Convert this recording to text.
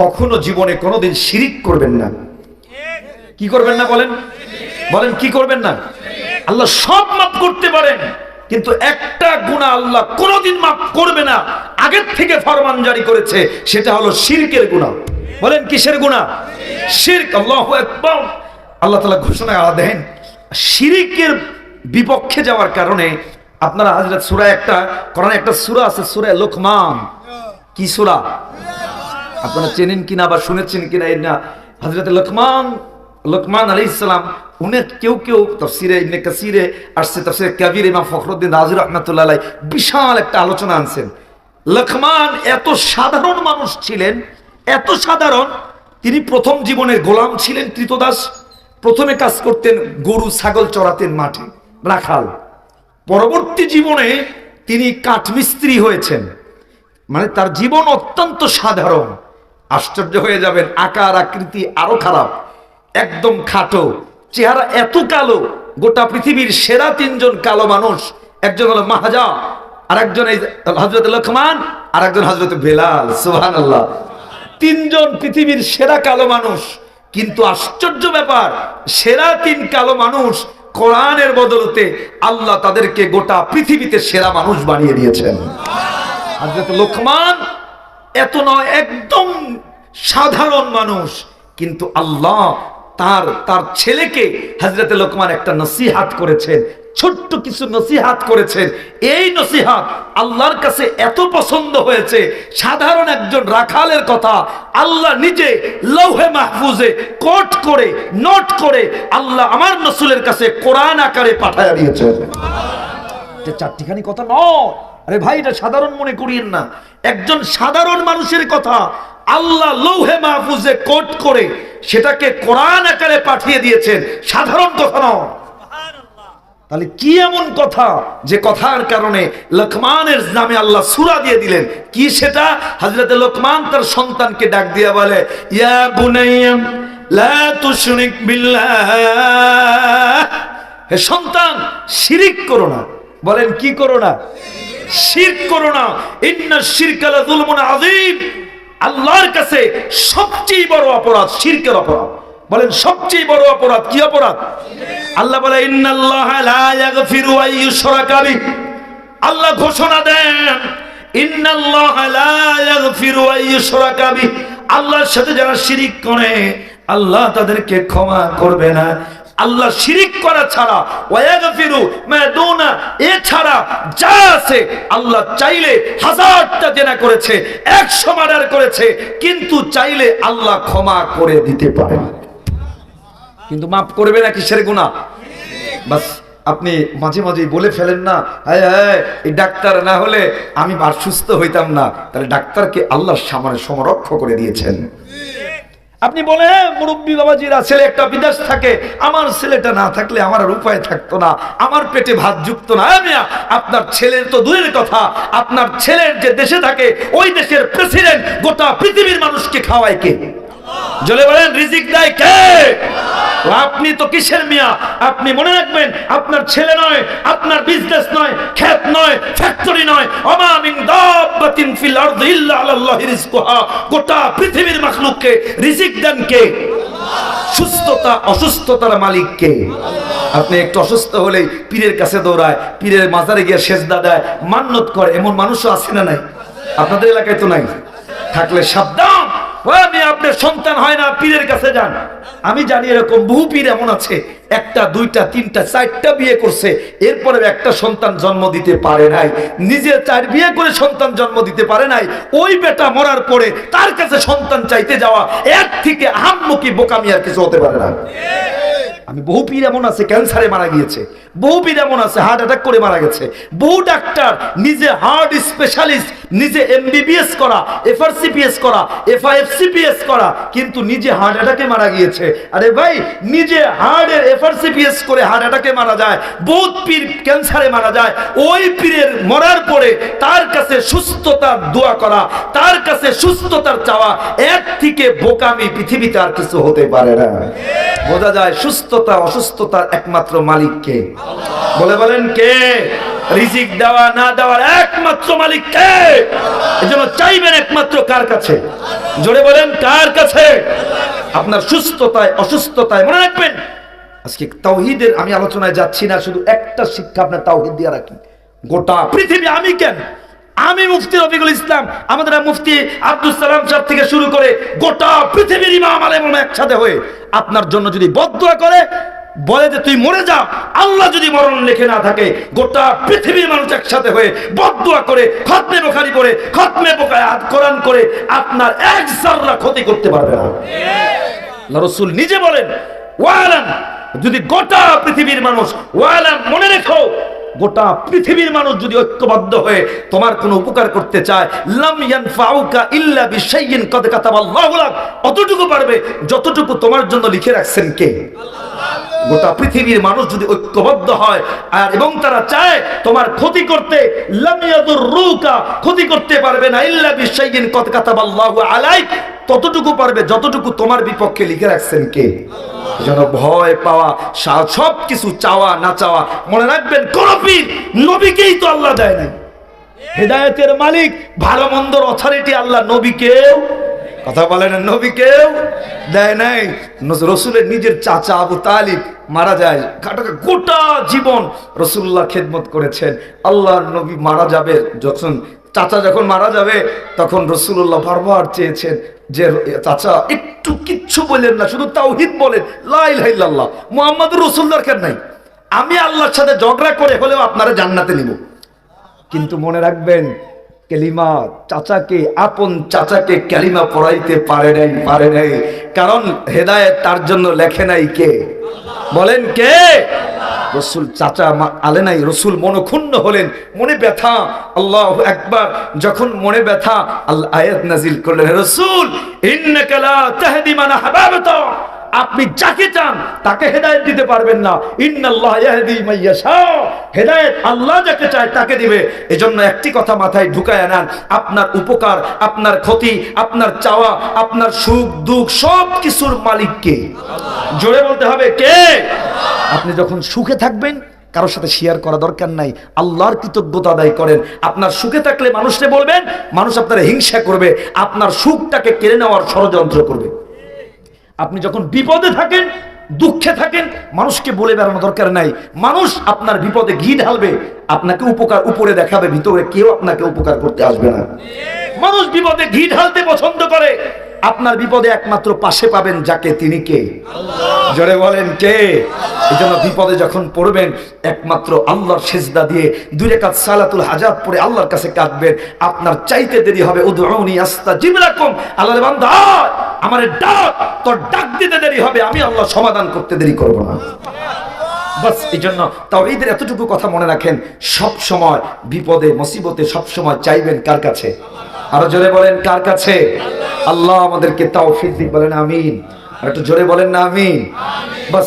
কখনো জীবনে কোনোদিন শিরিক করবেন না। কি করবেন না বলেন? বলেন, কি করবেন না? আল্লাহ সব মাফ করতে পারেন, কিন্তু একটা গুণা আল্লাহ কোনোদিন মাফ করবে না। আগের থেকে ফরমান জারি করেছে, সেটা হলো শিরকের গুণা বলেন, কিসের গুণা শিরক, আল্লাহ একবার আল্লাহ তালা ঘোষণা দেন, শিরিকের বিপক্ষে যাওয়ার কারণে আপনারা হাজরত সুরা একটা, কোরআনে একটা সুরা আছে, সুরা লোকমান। কি সুরা? আপনারা চেনেন কিনা বা শুনেছেন কিনা এর না হজরত লোকমান লোকমান আলী ইসলাম উনি কেউ কেউ তফসিরে ইবনে কাসিরে আসছে, তফসিরে কাবির ইমাম ফখরুদ্দিন রাজি রহমতুল্লাহ বিশাল একটা আলোচনা আনছেন। লক্ষ্মান এত সাধারণ মানুষ ছিলেন, এত সাধারণ, তিনি প্রথম জীবনের গোলাম ছিলেন কৃতদাস প্রথমে কাজ করতেন গরু ছাগল চড়াতেন মাঠে, রাখাল। পরবর্তী জীবনে তিনি কাঠমিস্ত্রি হয়েছেন মানে তার জীবন অত্যন্ত সাধারণ। আশ্চর্য হয়ে যাবেন, আকার, আকৃতি আরও খারাপ। একদম খাটো। চেহারা এত কালো, গোটা পৃথিবীর সেরা তিনজন কালো মানুষ। একজন হলো মাহাজা আর একজন এই হজরত লক্ষ্মান আর একজন হজরত বেলাল সুহান আল্লাহ তিনজন পৃথিবীর সেরা কালো মানুষ। কিন্তু আশ্চর্য ব্যাপার, সেরা তিন কালো মানুষ কোরআনের বদলতে আল্লাহ তাদেরকে গোটা পৃথিবীতে সেরা মানুষ বানিয়ে দিয়েছেন। হজরত লোকমান এত নয়, একদম সাধারণ মানুষ। কিন্তু আল্লাহ তার তার ছেলেকে হজরত লোকমান একটা নসিহাত করেছেন, ছোট্ট কিছু নসিহাত করেছেন। এই নসিহাত আল্লাহর কাছে এত পছন্দ হয়েছে, সাধারণ একজন রাখালের কথা, আল্লাহ নিজে লৌহে মাহফুজে কোট করে, নোট করে আল্লাহ আমার নসুলের কাছে কোরআন আকারে পাঠায় দিয়েছেন। চারটিখানি কথা নয়। আরে ভাই, এটা সাধারণ মনে করিয়েন না। একজন সাধারণ মানুষের কথা আল্লাহ লৌহে মাহফুজে কোট করে সেটাকে কোরআন আকারে পাঠিয়ে দিয়েছেন। সাধারণ কথা নয়। তাহলে কি এমন কথা যে কথার কারণে লকমানের নামে আল্লাহ সুরা দিয়ে দিলেন? কি সেটা? হজরত লোকমান তার সন্তানকে ডাক দিয়ে বলে, ইয়া বুনাইয়াম লা তুশরিক বিল্লাহ। হে সন্তান, শিরিক করো না। বলেন, কি করো না? শিরক করো না। ইন্না শিরকালা যুলমুন আযীম। আল্লাহর কাছে সবচেয়ে বড় অপরাধ শিরকের অপরাধ। বলেন, সবচেয়ে বড় অপরাধ কি অপরাধ? আল্লাহ বলে, ইন্নাল্লাহা লা ইয়াগফিরু আন ইউশরাকা বিহি। আল্লাহ ঘোষণা দেন, ইন্নাল্লাহা লা ইয়াগফিরু আন ইউশরাকা বিহি। আল্লাহর সাথে যারা শিরিক করে, আল্লাহ তাদেরকে ক্ষমা করবে না। আল্লাহ শিরিক করা ছাড়া ওয়াগফিরু মা দুনা এছাড়া যা আছে আল্লাহ চাইলে হাজারটা জেনা করেছে, একশো মার্ডার করেছে, কিন্তু চাইলে আল্লাহ ক্ষমা করে দিতে পারে কিন্তু মাফ করবে না কিসের গুণা বাস, আপনি মাঝে মাঝে বলে ফেলেন না হ্যাঁ হ্যাঁ এই ডাক্তার না হলে আমি আর সুস্থ হইতাম না। তাহলে ডাক্তারকে আল্লাহ সামনে সমরক্ষ করে দিয়েছেন। আপনি বলে "হ্যাঁ, মুরব্বী বাবাজিরা ছেলে একটা বিদেশ থাকে। আমার ছেলেটা না থাকলে আমার আর উপায় থাকতো না। আমার পেটে ভাত যুক্ত না। হ্যাঁ মিয়া, আপনার ছেলের তো দূরের কথা। আপনার ছেলের যে দেশে থাকে ওই দেশের প্রেসিডেন্ট গোটা পৃথিবীর মানুষকে খাওয়ায় কে? জলে বলেন রিজিক দেয় কে? আপনি তো কিসের মিয়া? আপনি মনে রাখবেন আপনার ছেলে নয় আপনার বিজনেস নয় ক্ষেত নয় ফ্যাক্টরি নয়। অমা মিন দাব্বাতিন ফিল ইল্লা আলাল্লাহি রিজকুহা। গোটা পৃথিবীর রিজিক দেন কে সুস্থতা, অসুস্থতার মালিক কে আপনি একটু অসুস্থ হলেই পীরের কাছে দৌড়ায়, পীরের মাজারে গিয়ে সেজদা দেয় মান্যত করে। এমন মানুষও আছে না নাই? আপনাদের এলাকায় তো নাই? থাকলে সাবধান! আমি সন্তান হয় পীরের কাছে যান। আমি জানি এরকম বহু পীর এমন আছে, একটা, দুইটা, তিনটা, চারটা বিয়ে করছে, এরপরে একটা সন্তান জন্ম দিতে পারে নাই। নিজে চার বিয়ে করে সন্তান জন্ম দিতে পারে নাই, ওই বেটা মরার পরে তার কাছে সন্তান চাইতে যাওয়া, এর থেকে আহাম্মুখী বোকামি আর কিছু হতে পারে না। আমি বহু পীর এমন আছে, ক্যান্সারে মারা গিয়েছে। বহু পীর এমন আছে, হার্ট অ্যাটাক করে মারা গেছে। বহু ডাক্তার, নিজে হার্ট স্পেশালিস্ট, নিজে এমবিবিএস করা, এফআরসিপিএস করা, এফআইএফসিপিএস করা, কিন্তু নিজে হার্ট অ্যাটাকে মারা গিয়েছে। আরে ভাই, নিজে হার্টের এফআরসিপিএস করে হার্ট অ্যাটাকে মারা যায়, বহুত পীর ক্যান্সারে মারা যায়, ওই পীরের মরার পরে তার কাছে সুস্থতার দোয়া করা, তার কাছে সুস্থতার চাওয়া, এক থেকে বোকামি পৃথিবীতে আর কিছু হতে পারে না। বোঝা যায় সুস্থতা অসুস্থতার একমাত্র মালিক কে? বলে বলেন কে? রিজিক দেওয়া, না দেওয়ার একমাত্র মালিক কে? এজন্য চাইবেন একমাত্র কার কাছে? জোরে বলেন, কার কাছে? আপনার সুস্থতায়, অসুস্থতায় মনে রাখবেন। আজকে তাওহিদের আমি আলোচনায় যাচ্ছি না, শুধু একটা শিক্ষা আপনার তাওহিদ দিয়ে রাখি। গোটা পৃথিবী আমি কেন? আমি মুফতি রফিকুল ইসলাম, আমাদের মুফতি আব্দুল সালাম সাহেব থেকে শুরু করে গোটা পৃথিবীর ইমাম আলেম একসাথে হয়ে আপনার জন্য যদি বদুয়া করে, বলে যে তুই মরে যা, আল্লাহ যদি মরণ লেখে না থাকে, গোটা পৃথিবীর মানুষ একসাথে হয়ে বদুয়া করে, খতমে বোখারি করে খতমে কোরআন করে আপনার এক জাররা ক্ষতি করতে পারবে না। রসুল নিজে বলেন ওয়ালাম যদি গোটা পৃথিবীর মানুষ ওয়ালাম মনে রেখো গোটা পৃথিবীর মানুষ যদি ঐক্যবদ্ধ হয়ে তোমার কোনো উপকার করতে চায় পারবে যতটুকু তোমার জন্য লিখে রাখছেন কে? গোটা পৃথিবীর মানুষ যদি ঐক্যবদ্ধ হয়, আর এবং তারা চায় তোমার ক্ষতি করতে ক্ষতি করতে পারবে না, ইল্লা বিশাইইন কদ কাতাবাল্লাহু আলাইক, ততটুকু পারবে যতটুকু তোমার বিপক্ষে লিখে রাখছেন কে? যেন ভয় পাওয়া সব কিছু চাওয়া, না চাওয়া, মনে রাখবেন, কোন পীর নবীকেই তো আল্লাহ দেয় নাই। হেদায়েতের মালিক, ভালো মন্দর অথরিটি আল্লাহ নবীকেও কথা বলেন নবীকেও দেয় নাই। রসুলের নিজের চাচা আবু তালিব মারা যায় গোটা জীবন রসুল্লাহ খেদমত করেছেন। আল্লাহর নবী মারা যাবে যখন, চাচা যখন মারা যাবে, তখন রসুল্লাহ বারবার চেয়েছেন যে, চাচা, একটু কিচ্ছু বলেন না, শুধু তাওহিদ বলেন। লাই লাইল্লাহ মোহাম্মদ রসুল দরকার নাই? আমি আল্লাহর সাথে ঝগড়া করে হলেও আপনারা জান্নাতে নিব। কিন্তু মনে রাখবেন, কেলিমা চাচাকে, আপন চাচাকে কেলিমা পড়াইতে পারে নাই পারে নাই। কারণ হেদায়ত তার জন্য লেখে নাই কে? বলেন কে? রসুল চাচা আলে নাই, রসুল মনক্ষুণ্ণ হলেন, মনে ব্যথা, আল্লাহ একবার যখন মনে ব্যথা আল্লাহ আয়াত নাজিল করলেন রসুল আপনি যাকে চান, তাকে হেদায়েত দিতে পারবেন না। হেদায়েত আল্লাহ যাকে চায়, তাকে দিবে। এজন্য একটি কথা মাথায় ঢুকায় আনান, আপনার উপকার, আপনার ক্ষতি, আপনার চাওয়া, আপনার সুখ, দুঃখ সব কিছুর মালিক কে জোরে বলতে হবে, কে? আপনি যখন সুখে থাকবেন, কারোর সাথে শেয়ার করা দরকার নাই। আল্লাহর কৃতজ্ঞতা আদায় করেন। আপনার সুখে থাকলে মানুষকে বলবেন, মানুষ আপনার হিংসা করবে, আপনার সুখটাকে কেড়ে নেওয়ার ষড়যন্ত্র করবে। আপনি যখন বিপদে থাকেন, দুঃখে থাকেন, মানুষকে বলে বেড়ানো দরকার নাই। মানুষ আপনার বিপদে ঘি ঢালবে, আপনাকে উপকার উপরে দেখাবে, ভিতরে কেউ আপনাকে উপকার করতে আসবে না। মানুষ বিপদে ঘি ঢালতে পছন্দ করে। আপনার বিপদে একমাত্র পাশে পাবেন যাকে তিনি কে? জোরে বলেন কে? এই জন্য বিপদে যখন পড়বেন, একমাত্র আল্লাহর সেজদা দিয়ে দুই রেখাত সালাতুল হাজাত পরে আল্লাহর কাছে কাঁদবেন। আপনার চাইতে দেরি হবে, উদউনি আস্তা জিবরাকুম আল্লাহর বান্দা, আমারে ডাক, তোর ডাক দিতে দেরি হবে, আমি আল্লাহ সমাধান করতে দেরি করব না। বাস এই জন্য তাও এইদের এতটুকু কথা মনে রাখেন, সব সময় বিপদে, মুসিবতে সব সময় চাইবেন কার কাছে? আরও জোরে বলেন, কার কাছে? আল্লাহ আমাদেরকে তাও দিক, বলেন আমিন। একটু জোরে বলেন না আমি বাস